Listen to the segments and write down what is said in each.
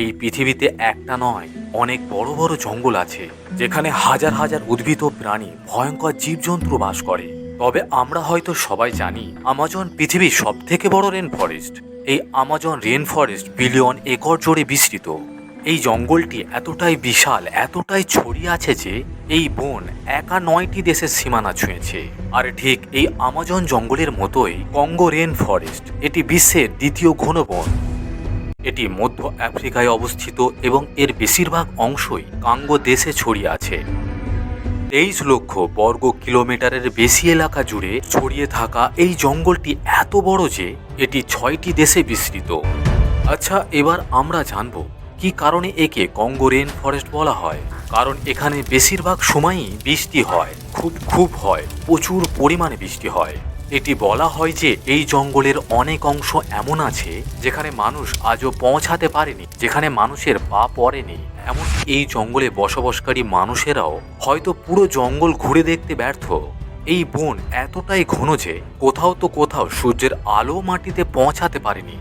এই পৃথিবীতে একটা নয়, অনেক বড় বড় জঙ্গল আছে, যেখানে হাজার হাজার উদ্ভিদ ও প্রাণী ভয়ঙ্কর জীবজন্তু বাস করে। তবে আমরা হয়তো সবাই জানি, আমাজন পৃথিবীর সব থেকে বড় রেন ফরেস্ট এই Amazon rain forest billion acre জুড়ে বিস্তৃত। এই জঙ্গলটি এতটাই বিশাল, এতটাই ছড়িয়ে আছে যে এই বন একা নয়টি দেশের সীমানা ছুঁয়েছে। আর ঠিক এই আমাজন জঙ্গলের মতোই কঙ্গো রেন ফরেস্ট এটি বিশ্বের দ্বিতীয় ঘন বন। এটি মধ্য আফ্রিকায় অবস্থিত এবং এর বেশিরভাগ অংশই কাঙ্গো দেশে ছড়িয়ে আছে। তেইশ লক্ষ বর্গ কিলোমিটারের বেশি এলাকা জুড়ে ছড়িয়ে থাকা এই জঙ্গলটি এত বড় যে এটি ছয়টি দেশে বিস্তৃত। আচ্ছা এবার আমরা জানব কি কারণে একে কঙ্গো রেন ফরেস্ট বলা হয়। কারণ এখানে বেশিরভাগ সময়ই বৃষ্টি হয়, খুব খুব হয়, প্রচুর পরিমাণে বৃষ্টি হয়। এটি বলা হয় যে এই জঙ্গলের অনেক অংশ এমন আছে যেখানে মানুষ আজও পৌঁছাতে পারেনি, যেখানে মানুষের পা পড়েনি। এমন এই জঙ্গলে বসবাসকারী মানুষেরাও হয়তো পুরো জঙ্গল ঘুরে দেখতে ব্যর্থ। এই বন এতটাই ঘন যে কোথাও তো কোথাও সূর্যের আলো মাটিতে পৌঁছাতে পারেনি।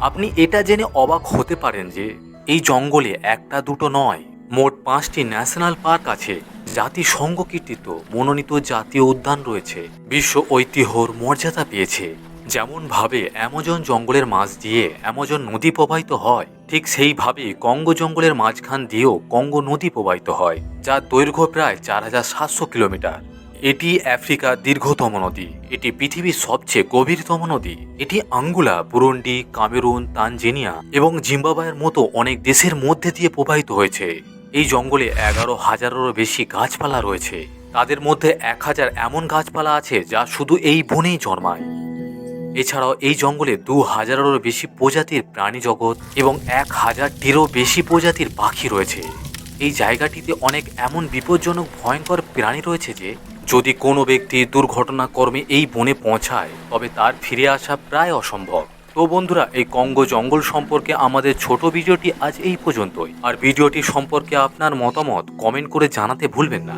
আপনি এটা জেনে অবাক হতে পারেন যে এই জঙ্গলে একটা দুটো নয়, মোট পাঁচটি ন্যাশনাল পার্ক আছে। জাতিসংঘ কীর্তিত মনোনীত জাতীয় উদ্যান রয়েছে। বিশ্ব ঐতিহ্যর মর্যাদা পেয়েছে। যেমন ভাবে অ্যামাজন জঙ্গলের মাঝ দিয়ে অ্যামাজন নদী প্রবাহিত হয়, ঠিক সেইভাবে কঙ্গো জঙ্গলের মাঝখান দিয়েও কঙ্গো নদী প্রবাহিত হয়, যার দৈর্ঘ্য প্রায় চার হাজার সাতশো কিলোমিটার। এটি আফ্রিকার দীর্ঘতম নদী, এটি পৃথিবীর সবচেয়ে গভীরতম নদী। এটি আঙ্গুলা, বুরুন্ডি, কামেরুন, তানজেনিয়া এবং জিম্বাবুয়ের মতো অনেক দেশের মধ্যে দিয়ে প্রবাহিত হয়েছে। এই জঙ্গলে এগারো হাজারেরও বেশি গাছপালা রয়েছে। তাদের মধ্যে এক হাজার এমন গাছপালা আছে যা শুধু এই বনেই জন্মায়। এছাড়াও এই জঙ্গলে দু হাজারেরও বেশি প্রজাতির প্রাণী জগৎ এবং এক হাজারটিরও বেশি প্রজাতির পাখি রয়েছে। এই জায়গাটিতে অনেক এমন বিপজ্জনক, ভয়ঙ্কর প্রাণী রয়েছে যে, যদি কোনো ব্যক্তি দুর্ঘটনাক্রমে এই বনে পৌঁছায়, তবে তার ফিরে আসা প্রায় অসম্ভব। তো বন্ধুরা, এই কঙ্গো জঙ্গল সম্পর্কে আমাদের ছোট ভিডিওটি আজ এই পর্যন্তই। আর ভিডিওটি সম্পর্কে আপনার মতামত কমেন্ট করে জানাতে ভুলবেন না।